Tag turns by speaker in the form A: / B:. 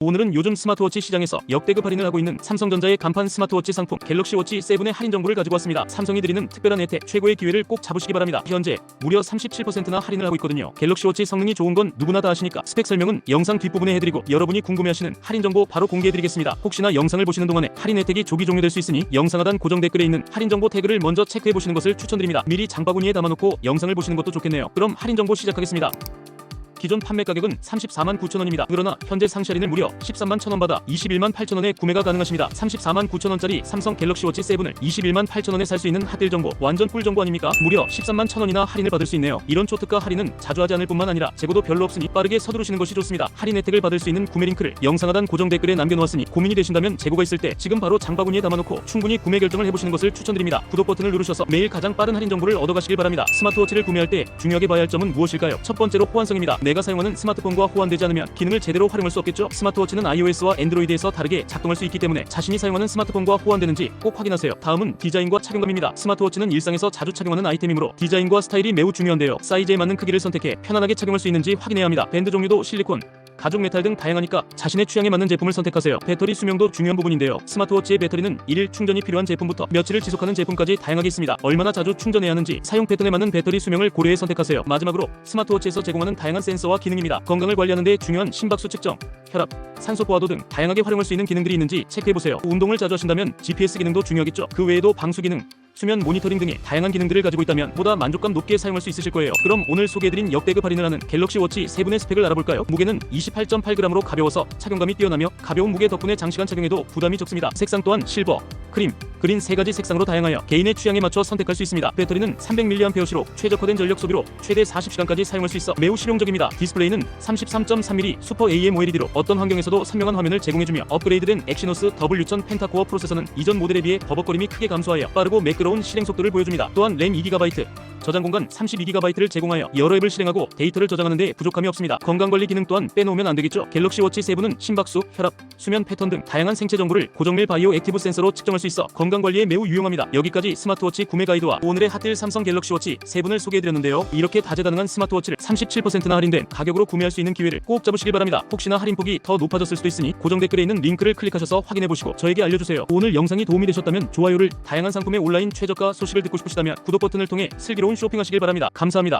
A: 오늘은 요즘 스마트워치 시장에서 역대급 할인을 하고 있는 삼성전자의 간판 스마트워치 상품 갤럭시 워치 7의 할인 정보를 가지고 왔습니다. 삼성이 드리는 특별한 혜택, 최고의 기회를 꼭 잡으시기 바랍니다. 현재 무려 37%나 할인을 하고 있거든요. 갤럭시 워치 성능이 좋은 건 누구나 다 아시니까 스펙 설명은 영상 뒷부분에 해드리고 여러분이 궁금해하시는 할인 정보 바로 공개해드리겠습니다. 혹시나 영상을 보시는 동안에 할인 혜택이 조기 종료될 수 있으니 영상 하단 고정 댓글에 있는 할인 정보 태그를 먼저 체크해 보시는 것을 추천드립니다. 미리 장바구니에 담아놓고 영상을 보시는 것도 좋겠네요. 그럼 할인 정보 시작하겠습니다. 기존 판매 가격은 34만 9천 원입니다. 그러나 현재 할인을 무려 13만 1천 원 받아 21만 8천 원에 구매가 가능하십니다. 34만 9천 원짜리 삼성 갤럭시 워치 7을 21만 8천 원에 살 수 있는 핫딜 정보 완전 꿀 정보 아닙니까? 무려 13만 1천 원이나 할인을 받을 수 있네요. 이런 초특가 할인은 자주 하지 않을 뿐만 아니라 재고도 별로 없으니 빠르게 서두르시는 것이 좋습니다. 할인 혜택을 받을 수 있는 구매 링크를 영상 하단 고정 댓글에 남겨놓았으니 고민이 되신다면 재고가 있을 때 지금 바로 장바구니에 담아놓고 충분히 구매 결정을 해보시는 것을 추천드립니다. 구독 버튼을 누르셔서 매일 가장 빠른 할인 정보를 얻어가시길 바랍니다. 스마트워치를 구매할 때 중요하게 봐야 할 점은 무엇일까요? 첫 번째로 호환성입니다. 내가 사용하는 스마트폰과 호환되지 않으면 기능을 제대로 활용할 수 없겠죠. 스마트워치는 iOS와 안드로이드에서 다르게 작동할 수 있기 때문에 자신이 사용하는 스마트폰과 호환되는지 꼭 확인하세요. 다음은 디자인과 착용감입니다. 스마트워치는 일상에서 자주 착용하는 아이템이므로 디자인과 스타일이 매우 중요한데요. 사이즈에 맞는 크기를 선택해 편안하게 착용할 수 있는지 확인해야 합니다. 밴드 종류도 실리콘, 가죽 메탈 등 다양하니까 자신의 취향에 맞는 제품을 선택하세요. 배터리 수명도 중요한 부분인데요. 스마트워치의 배터리는 일일 충전이 필요한 제품부터 며칠을 지속하는 제품까지 다양하게 있습니다. 얼마나 자주 충전해야 하는지 사용 패턴에 맞는 배터리 수명을 고려해 선택하세요. 마지막으로 스마트워치에서 제공하는 다양한 센서와 기능입니다. 건강을 관리하는 데 중요한 심박수 측정, 혈압, 산소 포화도 등 다양하게 활용할 수 있는 기능들이 있는지 체크해 보세요. 운동을 자주 하신다면 GPS 기능도 중요하겠죠. 그 외에도 방수 기능, 수면 모니터링 등의 다양한 기능들을 가지고 있다면 보다 만족감 높게 사용할 수 있으실 거예요. 그럼 오늘 소개해드린 역대급 할인을 하는 갤럭시 워치 7의 스펙을 알아볼까요? 무게는 28.8g으로 가벼워서 착용감이 뛰어나며 가벼운 무게 덕분에 장시간 착용해도 부담이 적습니다. 색상 또한 실버, 크림, 그린 세 가지 색상으로 다양하여 개인의 취향에 맞춰 선택할 수 있습니다. 배터리는 300mAh로 최적화된 전력 소비로 최대 40시간까지 사용할 수 있어 매우 실용적입니다. 디스플레이는 33.3mm 슈퍼 AMOLED로 어떤 환경에서도 선명한 화면을 제공해주며 업그레이드된 엑시노스 W1000 펜타코어 프로세서는 이전 모델에 비해 버벅거림이 크게 감소하여 빠르고 매끄러운 실행 속도를 보여줍니다. 또한 램 2GB, 저장 공간 32GB를 제공하여 여러 앱을 실행하고 데이터를 저장하는 데 부족함이 없습니다. 건강관리 기능 또한 빼놓으면 안 되겠죠. 갤럭시 워치 7은 심박수, 혈압, 수면 패턴 등 다양한 생체 정보를 고정밀 바이오 액티브 센서로 측정할 수 있어 건강관리에 매우 유용합니다. 여기까지 스마트워치 구매 가이드와 오늘의 핫딜 삼성 갤럭시 워치 7을 소개해드렸는데요. 이렇게 다재다능한 스마트워치를 37%나 할인된 가격으로 구매할 수 있는 기회를 꼭 잡으시길 바랍니다. 혹시나 할인폭이 더 높아졌을 수도 있으니 고정 댓글에 있는 링크를 클릭하셔서 확인해보시고 저에게 알려주세요. 오늘 영상이 도움이 되셨다면 좋아요를 다양한 상품의 온라인 최저가 소식을 듣고 싶으시다면 구독 버튼을 통해 슬기로 운 쇼핑하시길 바랍니다. 감사합니다.